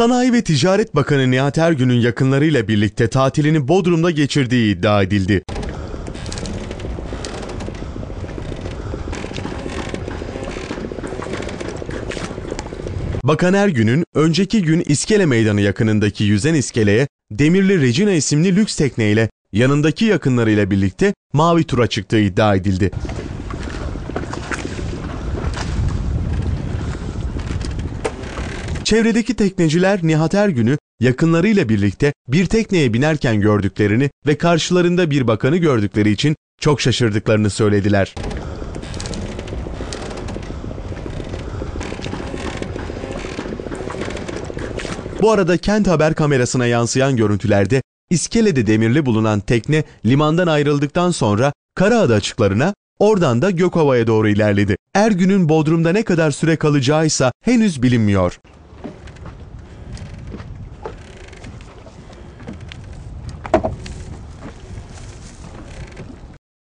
Sanayi ve Ticaret Bakanı Nihat Ergün'ün yakınlarıyla birlikte tatilini Bodrum'da geçirdiği iddia edildi. Bakan Ergün'ün önceki gün İskele Meydanı yakınındaki yüzen iskeleye Demirli Regina isimli lüks tekneyle yanındaki yakınlarıyla birlikte mavi tura çıktığı iddia edildi. Çevredeki tekneciler Nihat Ergün'ü yakınlarıyla birlikte bir tekneye binerken gördüklerini ve karşılarında bir bakanı gördükleri için çok şaşırdıklarını söylediler. Bu arada kent haber kamerasına yansıyan görüntülerde İskele'de demirli bulunan tekne limandan ayrıldıktan sonra Karaada açıklarına oradan da Gökova'ya doğru ilerledi. Ergün'ün Bodrum'da ne kadar süre kalacağı ise henüz bilinmiyor.